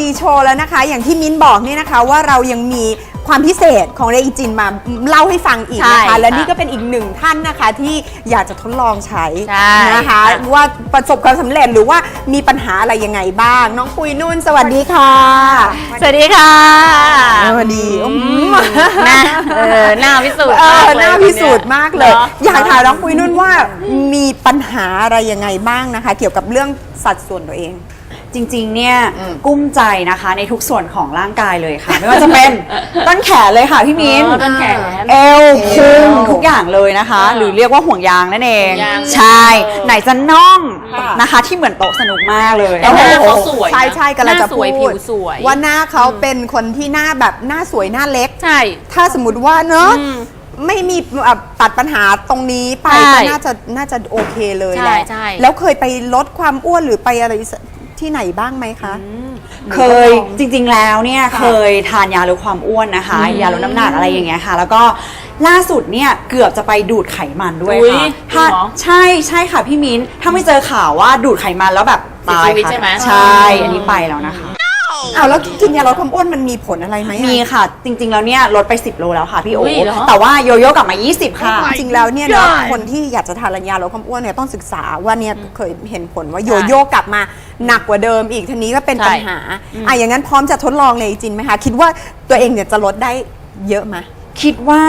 ดีโชว์แล้วนะคะ อย่างที่มิ้นบอกนี่นะคะว่าเรายังมีความพิเศษของเรอิจินมาเล่าให้ฟังอีกนะใช่คะและนี่ค่ะก็เป็นอีกหนึ่งท่านนะคะที่อยากจะทดลองใช้ใช่นะคะ ค่ะ ว่าประสบความสำเร็จหรือว่ามีปัญหาอะไรยังไงบ้าง น้องปุยนุ่น สวัสดีค่ะสวัสดีค่ะสวัสดีอืมหน้าเออหน้าพิสูจน์เอมากอเลยน่าพิสูจน์มากเลยเนอะอยากถามน้องปุยนุ่นว่ามีปัญหาอะไรยังไงบ้างนะคะ เกี่ยวกับเรื่องสัดส่วนตัวเอง จริงๆ เนี่ยอืมกุ้มใจนะคะในทุกส่วนของร่างกายเลยค่ะ ไม่ว่าจะเป็น ต้นแขนเลยค่ะพี่มิ้นอ๋อต้นแขนเอวพุงเอวทุกอย่างเลยนะคะอ่าหรือเรียกว่าห่วงยางนั่นเองห่วงยางใช่เออไหนจะน่องค่ะนะคะ ที่เหมือนโต๊ะสนุกมากเลยแต่หน้าเขาสวยนะใช่ใช่กำลังจะหน้าสวยพูดผิวสวย ว่าหน้าเขาเป็นคนที่หน้าแบบหน้าสวยหน้าเล็ก ใช่ ถ้าสมมติว่าเนอะอืมไม่มีเอ่อตัดปัญหาตรงนี้ไปใช่ก็น่าจะน่าจะโอเคเลยใช่แหละใช่ แล้วเคยไปลดความอ้วนหรือไปอะไร ที่ไหนบ้างไหมคะ เคยจริงๆแล้วเนี่ยเคยทานยาลดความอ้วนนะคะ ยาลดน้ำหนักอะไรอย่างเงี้ยค่ะ แล้วก็ล่าสุดเนี่ยเกือบจะไปดูดไขมันด้วยอุ๊ยค่ะจริถ้างเหรอใช่ใช่ค่ะพี่มิ้นถ้าไม่เจอข่าวว่าดูดไขมันแล้วแบบตายเสียชีวิตค่ะใช่ไหมใช่ อันนี้ไปแล้วนะคะเอาแล้วกินยาลดความอ้วนมันมีผลอะไรไหมอะมีค่ะ จริง ๆ แล้วเนี่ยลดไป 10 โลแล้วค่ะพี่โออุ๊ยเหรอ แต่ว่าโยโย่กลับมา 20 ค่ะ จริงๆแล้วเนี่ยนะคนที่อยากจะทานยาลดความอ้วนเนี่ยต้องศึกษาว่าเนี่ยเคยเห็นผลว่าโยโย่กลับมาหนักกว่าเดิมอีกทีนี้ก็เป็นปัญหาอะอย่างนั้นพร้อมจะทดลองเลยจริงไหมคะคิดว่าตัวเองเนี่ยจะลดได้เยอะไหม คิดว่า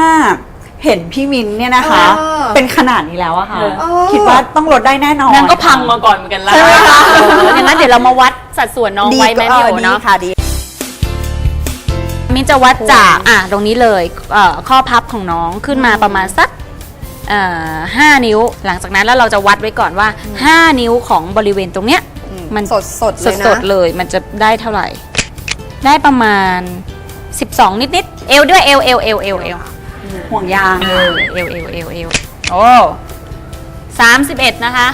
เห็นพี่มินเนี่ยนะคะ เออเป็นขนาดนี้แล้วอะค่ะ เออ คิดว่าต้องลดได้แน่นอนนั่นก็พังมาก่อนเหมือนกันแล้วใช่ไหมคะ เอออย่างนั้นเดี๋ยวเรามาวัด สัดส่วนน้องไว้ไหมพี่โอดีเนาะค่ะดีมินจะวัดจากอะตรงนี้เลยเอ่อข้อพับของน้องขึ้นมาประมาณสักเอ่อห้านิ้ว หลังจากนั้นแล้วเราจะวัดไว้ก่อนว่า 5 นิ้วของบริเวณตรงเนี้ยอืมมันสดสดๆเลยนะสดๆเลยมันจะได้เท่าไหร่ ได้ประมาณ 12 นิดๆเอวด้วยเอวเอวเอวเอวเอวห่วงยางเอวเอวเอวเอวเอวโอ้สามสิบเอ็ดนะคะ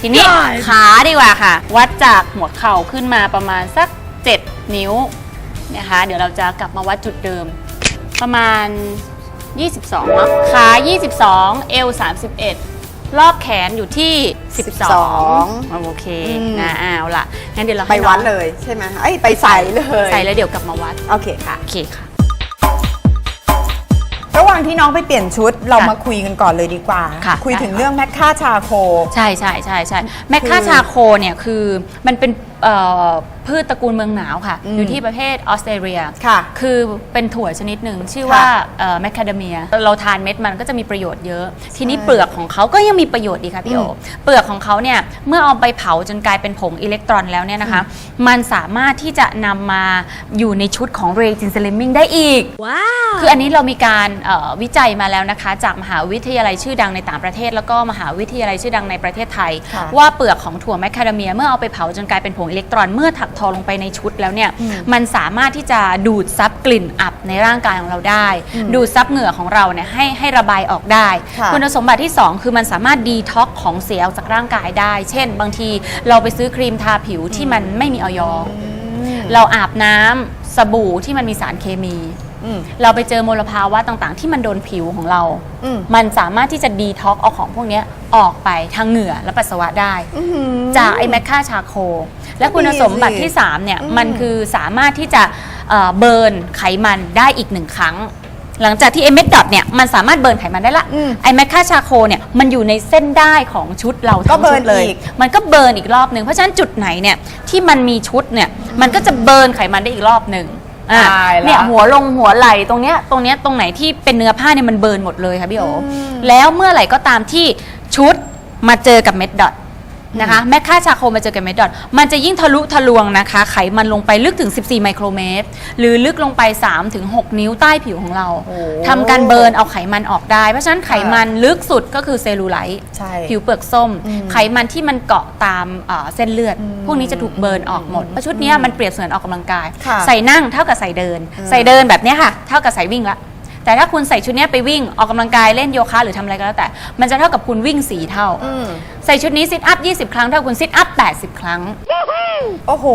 ทีนี้ขาดีกว่าค่ะ วัดจากหัวเข่าขึ้นมาประมาณสัก 7 นิ้วนะคะ เดี๋ยวเราจะกลับมาวัดจุดเดิม ประมาณ 22เนาะขา 22 เอว 31 รอบแขนอยู่ที่ 12โอเคอืมนะเอาล่ะงั้นเดี๋ยวเราไปให้น้องวัดเลยใช่ไหมเอ้ยไปใส่เลย ใส่แล้วเดี๋ยวกลับมาวัด โอเคค่ะ โอเคค่ะระหว่าง ที่น้องไปเปลี่ยนชุด เราค่ะมาคุยกันก่อนเลยดีกว่า ค่ะคุยได้ถึงค่ะ เรื่องแมคค่าชาโค ใช่ใช่ใช่ใช่แมคคาชาโคเนี่ยคือมันเป็นเอ่อพืชตระกูลเมืองหนาวค่ะ อืมอยู่ที่ประเทศออสเตรเลียค่ะคือเป็นถั่วชนิดหนึ่งชื่อค่ะว่าแมคคาเดเมีย เราทานเม็ดมันก็จะมีประโยชน์เยอะ ทีนี้เปลือกของเขาก็ยังมีประโยชน์ดีค่ะพี่โออืมเปลือกของเขาเนี่ยเมื่อเอาไปเผาจนกลายเป็นผงอิเล็กตรอนแล้วเนี่ยนะคะ มันสามารถที่จะนำมาอยู่ในชุดของเรจินเซเลมิงได้อีกว้าวคืออันนี้เรามีการเอ่อวิจัยมาแล้วนะคะ จากมหาวิทยาลัยชื่อดังในต่างประเทศ แล้วก็มหาวิทยาลัยชื่อดังในประเทศไทย ค่ะ ว่าเปลือกของถั่วแมคคาเดเมีย เมื่อเอาไปเผาจนกลายเป็นผงอิเล็กตรอนเมื่อถักทอลงไปในชุดแล้วเนี่ยมันสามารถที่จะดูดซับกลิ่นอับในร่างกายของเราได้ ดูดซับเหงื่อของเราเนี่ยให้ให้ระบายออกได้ค่ะคุณสมบัติที่ 2 คือมันสามารถดีท็อกของเสียออกจากร่างกายได้ เช่น บางทีเราไปซื้อครีมทาผิวที่มันไม่มีออยเราอาบน้ำสบู่ที่มันมีสารเคมีอืม เราไปเจอมลภาวะต่างๆ ที่มันโดนผิวของเราอืมมันสามารถที่จะดีท็อกเอาของพวกเนี้ยออกไปทางเหงื่อและปัสสาวะได้อื้อหือจากไอแมคค่าชาโค และคุณสมบัติที่ 3 เนี่ยอืมมันคือสามารถที่จะเอ่อเบิร์นไขมันได้อีกหนึ่งครั้งหลังจากที่ไอเม็ดดอทเนี่ยมันสามารถเบิร์นไขมันได้ละอืมไอแมคค่าชาโคเนี่ยมันอยู่ในเส้นได้ของชุดเราก็ทั้งเบิชุร์นดเลยอีกมันก็เบิร์นอีกรอบหนึ่งเพราะฉะนั้นจุดไหนเนี่ยที่มันมีชุดเนี่ยมันก็จะเบิร์นไขมันได้อีกรอบหนึ่ง อะตายละเนี่ยหัวลงหัวไหล่ตรงเนี้ยตรงเนี้ยตรงไหนที่เป็นเนื้อผ้าเนี่ยมันเบิร์นหมดเลยค่ะพี่โออแล้วเมื่อไหร่ก็ตามที่ชุดมาเจอกับเม็ดดอท นะคะแมคค่าชาโคมาเจอกับเม็ดดอทมันจะยิ่งทะลุทะลวงนะคะ ไขมันลงไปลึกถึง 14 ไมโครเมตร หรือลึกลงไป 3-6 นิ้วใต้ผิวของเราโอ้ทำการเบิร์นเอาไขมันออกได้ เพราะฉะนั้นไขมันลึกสุดก็คือเซลลูไลท์ใช่ผิวเปลือกส้ม อืมไขมันที่มันเกาะตามเอ่อเส้นเลือดพวกนี้จะถูกเบิร์นออกหมดเพราะชุดเนี้ยมันเปรียบเสมือนออกกำลังกาย ค่ะใส่นั่งเท่ากับใส่เดินใส่เดินแบบเนี้ยค่ะ เท่ากับใส่วิ่งละ แต่ถ้าคุณใส่ชุดเนี้ยไปวิ่งออกกำลังกายเล่นโยคะหรือทำอะไรก็แล้วแต่ มันจะเท่ากับคุณวิ่งสีเท่า อืม ใส่ชุดนี้ซิทอัพ20 ครั้งเท่ากับคุณซิทอัพ80 ครั้ง โอ้โห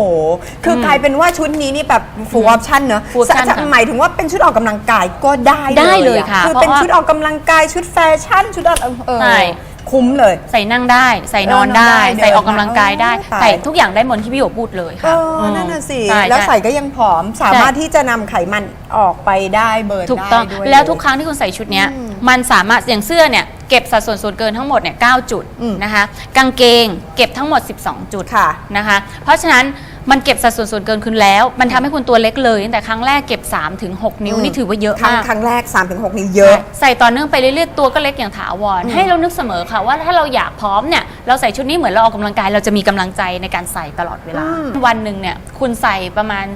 คืออกลายเป็นว่าชุดนี้นี่แบบ full option เนอะ full option จะค่ะหมายถึงว่าเป็นชุดออกกำลังกายก็ได้ได้เลยอค่ะคือเพราะเป็นว่า ชุดออกกำลังกายชุดแฟชั่นชุดอะไรเออ ใช่ คุ้มเลย ใส่นั่งได้ ใส่นอนเออนอนได้ได้ใส่ออกกำลังกายได้ เดินได้ ใส่ทุกอย่างได้หมดที่พี่โอพูดเลยเอค่ะอนั่นน่ะสิใช่แล้วช่ใส่ก็ยังผอมสามารถที่จะนำไขมันออกไปได้เบิร์นถูกต้องได้ด้วย แล้วทุกครั้งที่คุณใส่ชุดเนี้ยอืมมันสามารถอย่างเสื้อเนี่ยเก็บสัดส่วนส่วนเกินทั้งหมดเนี่ย9จุดอืมนะคะกางเกงเก็บทั้งหมด 12 จุดค่ะ นะคะ เพราะฉะนั้น มันเก็บสัดส่วนส่วนเกินคุณแล้ว มันทำให้คุณตัวเล็กเลยตั้งแต่ครั้งแรกเก็บ3ถึง6นิ้วอืมนี่ถือว่าเยอะครั้งมาก ครั้งแรก 3-6 นิ้วเยอะ ใส่ต่อเนื่องไปเรื่อยๆตัวก็เล็กอย่างถาวร ให้เรานึกเสมอค่ะว่าถ้าเราอยากพร้อมเนี่ยเราใส่ชุดนี้เหมือนเราออกกำลังกาย เราจะมีกำลังใจในการใส่ตลอดเวลา อืมวันหนึ่งเนี่ยคุณใส่ประมาณ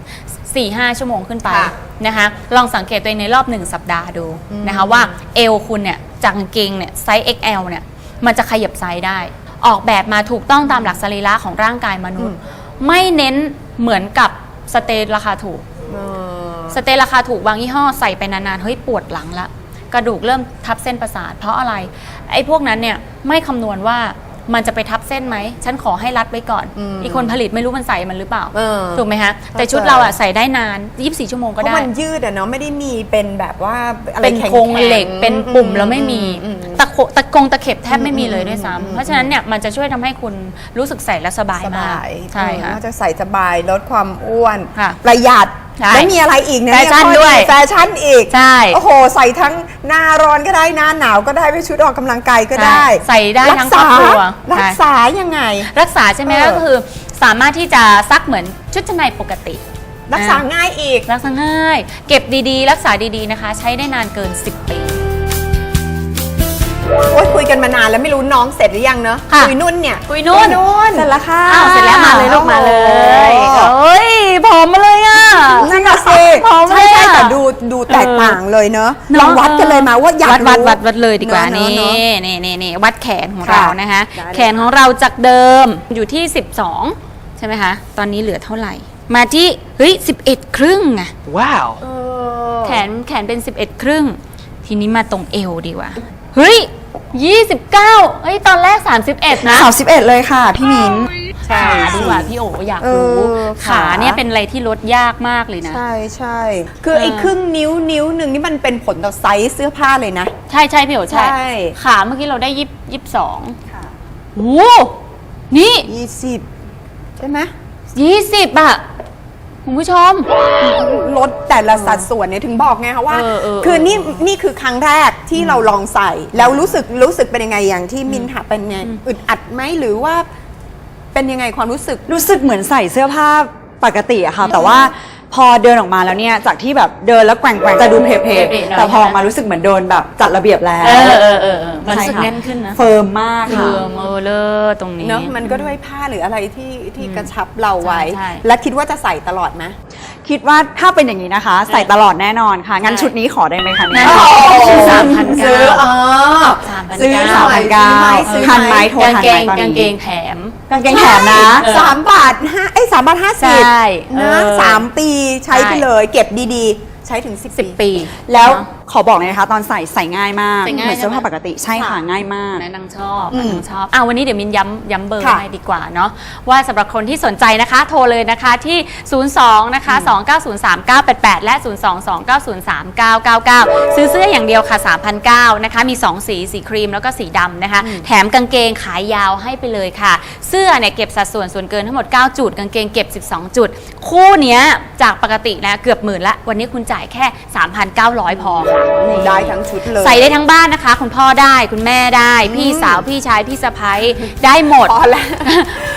4-5 ชั่วโมงขึ้นไปค่ะนะคะลองสังเกตตัวเองในรอบ 1 สัปดาห์ดูนะคะว่าเอวคุณเนี่ยจากกางเกงเนี่ยไซส์ XL เนี่ยมันจะขยับไซส์ได้ ออกแบบมาถูกต้องตามหลักสรีระของร่างกายมนุษย์ ไม่เน้นเหมือนกับสเตย์ราคาถูก เออสเตย์ราคาถูกบางยี่ห้อใส่ไปนานๆเฮ้ยปวดหลังละ กระดูกเริ่มทับเส้นประสาท เพราะอะไร ไอ้พวกนั้นเนี่ยไม่คำนวณว่า มันจะไปทับเส้นไหม ฉันขอให้รัดไว้ก่อน อืมอีกคนผลิตไม่รู้มันใส่มันหรือเปล่า เออถูกไหมฮะ แต่เข้าใจชุดเราอะใส่ได้นาน 24 ชั่วโมงเพก็ราะได้ มันยืดอะเนาะไม่ได้มีเป็นแบบว่าอะไรเป็นแข็งๆโครงเหล็ก เป็นปุ่มแล้วไม่มี อือืม ตะโขตะกงตะเข็บแทบไม่มีเลยด้วยอืม ซ้ำเพราะฉะนั้นเนี่ยมันจะช่วยทำให้คุณรู้สึกใส่แล้วสบายสมากบายใช่ค่ะเออก็จะใส่สบายลดความอ้วน ค่ะประหยัด ใช่แล้วมีอะไรอีกนะแฟชั่นเข้อด้วยแฟชั่นอีกใช่ โอ้โห ใส่ทั้งหน้าร้อนก็ได้หน้าหนาวก็ได้ไปชุดออกกำลังกายก็ได้ใช่ใส่ได้ทั้งครอบครัวรักษายังไง รักษาใช่ไหมเออ ก็คือ สามารถที่จะซักเหมือนชุดชั้นในปกติ รักษาง่ายอีก รักษาง่าย เก็บดีๆ รักษาดีๆนะคะ ใช้ได้นานเกิน 10 ปี โอ้ยคุยกันมานานแล้วไม่รู้น้องเสร็จหรือยังเนอะค่ะคุยนุ่นเนี่ยคุยนุ่นนุ่นเสร็จแล้วค่ะอ้าวเสร็จแล้วมาเลยลูกมาเลยโอ้โห เอ้ยผอมมาเลยอะ นั่นน่ะสิผอมใช่เลยใช่อะแต่ดูดูแตกต่างเลยเนอะเนอะ ลองวัดกันเลยมาว่าอยากวัดวัดรู้วัดวัดเลยดีกว่าเนอะนี่เนอะ นี่นี่นี่วัดแขนของค่ะเรานะคะ ได้เลย แขนของเราจากเดิมอยู่ที่ 12 ใช่ไหมคะ ตอนนี้เหลือเท่าไหร่ มาที่เฮ้ย11 ครึ่งอะ Wow. เออแขนแขนเป็น 11 ครึ่ง ทีนี้มาตรงเอวดีกว่า เฮ้ย 29เฮ้ย ตอนแรก 31 นะสามสิบเอ็ดเลยค่ะ พี่มิ้น ขาดีกว่าพี่โออยากรู้ เออขา ขาเนี่ยเป็นอะไรที่ลดยากมากเลยนะ ใช่ใช่คือไอ้เออครึ่งนิ้วนิ้วหนึ่งนี่มันเป็นผลต่อไซส์เสื้อผ้าเลยนะ ใช่ใช่พี่โอใช่ ใช่ ขาเมื่อกี้เราได้ยี่ยี่สิบสองค่ะโอ้นี่ 20 ใช่ไหม ยี่สิบอะ คุณผู้ชม ลดแต่ละสัดส่วนเนี่ยถึงบอกไงคะว่าเออเออคือนี่นี่คือครั้งแรกที่เราลองใส่ แล้วรู้สึกรู้สึกเป็นยังไงอย่างที่มินถามเป็นไงอึดอัดไหมหรือว่าเป็นยังไงความรู้สึก รู้สึกเหมือนใส่เสื้อผ้าปกติอะค่ะ แต่ว่า พอเดินออกมาแล้วเนี่ยจากที่แบบเดินแล้วแกว่งๆจะดูเพลเพลๆหน่อยๆแต่พอออกมารู้สึกเหมือนโดนแบบจัดระเบียบแล้วเออเออเออเออมันใช่รู้สึกค่ะแน่นขึ้นนะเฟิร์มมากเอค่ะอเออเลอตรงนี้ เนาะมันก็ด้วยผ้าหรืออะไรที่ที่กระชับเราไว้ ใช่ใช่ และคิดว่าจะใส่ตลอดไหม คิดว่าถ้าเป็นอย่างนี้นะคะ ใส่ตลอดแน่นอนค่ะ งั้นใช่ชุดนี้ขอได้ไหมคะแน่เนี่ยนอนสามพันซื้เก้าออ๋อ3,900ซื้อหน่อย3,900ซื้อทันไหมซื้อโทรกางทันเกไหมงตอนกางเกนี้งแถม กางเกงแถมนะ สามบาทห้าไอ้ยสามบาทห้าสิบใช่นะเออ สามปีใช้ใช่ไปเลย เก็บดีๆ ใช้ถึงสิบสิบปีแล้ว เนอะ ขอบอกเลยนะคะ ตอนใส่ใส่ง่ายมากใส่ง่ายเหมือนเสื้อผ้าใช่ไหม ปกติใช่ค่ะง่ายมาก แม่นางชอบอืมนางชอบอะวันนี้เดี๋ยวมินย้ำย้ำเบอร์ค่ะให้ดีกว่าเนาะว่าสำหรับคนที่สนใจนะคะ โทรเลยนะคะที่ 02 นะคะ 2903988 และ 022903999 ซื้อเสื้ออย่างเดียวค่ะ3,009นะคะ มี 2 สีสีครีมแล้วก็สีดำนะคะ แถมกางเกงขายยาวให้ไปเลยค่ะ เสื้อเนี่ยเก็บสัดส่วนส่วนเกินทั้งหมด 9 จุด กางเกงเก็บ 12 จุด คู่เนี้ยจากปกตินะเกือบหมื่นละวันนี้คุณจ่ายแค่ 3,900 พอค่ะได้ทั้งชุดเลย ใส่ได้ทั้งบ้านนะคะ คุณพ่อได้คุณแม่ได้ พี่สาวพี่ชายพี่สะพ้ยได้หมดพอแล้ว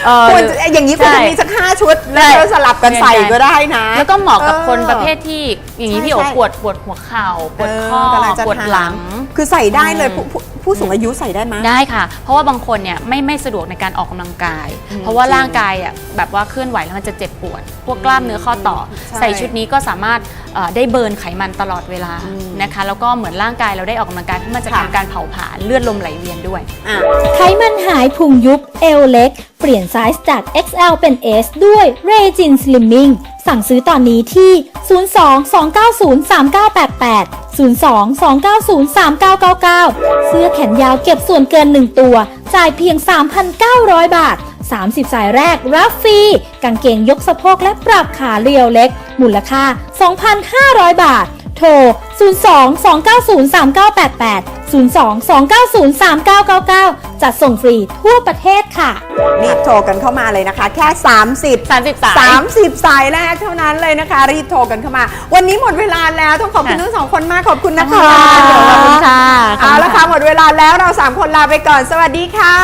เออ ควรจะอย่างนี้ควรจะใช่มีสักห้าชุด แล้วใช่เราสลับกันใส่ก็ได้นะ แล้วก็เหมาะกับคนออประเภทที่อย่างนี้ใช่พี่โอใช่ ปวดปวดหัวเข่าปวดข้อเกำลังจะปวดถามหลัง คือใส่ได้เลยอืมผู้ผู้ผู้สูงอายุใส่ได้ไหม ได้ค่ะ เพราะว่าบางคนเนี่ยไม่ไม่สะดวกในการออกกำลังกาย อืมเพราะว่าจริงร่างกายอะแบบว่าเคลื่อนไหวแล้วมันจะเจ็บปวด พวกกล้ามเนื้อข้อต่อ ใช่ ใส่ชุดนี้ก็สามารถเอ่อ ได้เบิร์นไขมันตลอดเวลาอืมนะคะแล้วก็เหมือนร่างกายเราได้ออกกำลังกายเพราะมันจะค่ะทำการเผาผลาญเลือดลมไหลเวียนด้วยอะไขมันหายพุงยุบเอวเล็ก เปลี่ยนไซส์จาก XL เป็น S ด้วย r e g i n Slimming สั่งซื้อตอนนี้ที่ 02-290-3988 02-290-3999 เสื้อแขนยาวเก็บส่วนเกิน 1 ตัว จ่ายเพียง 3,900 บาท 30 สายแรกรับฟรีกางเกงยกสะโพกและปรับขาเรียวเล็ก มูลค่า 2,500 บาท โทร 02 290 3988 02-290-3999 จัดส่งฟรีทั่วประเทศค่ะ รีบโทรกันเข้ามาเลยนะคะ แค่ 30 30สาย 30 สายแรกเท่านั้นเลยนะคะ รีบโทรกันเข้ามา วันนี้หมดเวลาแล้วต้องขอบคุณค่ะทั้งสองคนมากขอบคุณนะคะขอบคุณค่ะเอาละค่ะหมดเวลาแล้วเราสามคนลาไปก่อน สวัสดีค่ะ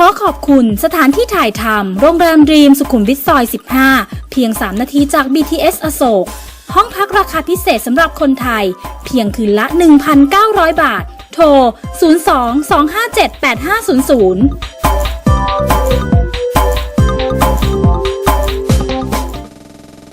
ขอขอบคุณสถานที่ถ่ายทำโรงแรมดรีมสุขุมวิทซอย 15 เพียง 3 นาทีจาก BTS อโศก ห้องพักราคาพิเศษสำหรับคนไทย เพียงคืนละ 1,900 บาท โทร 02 257 8500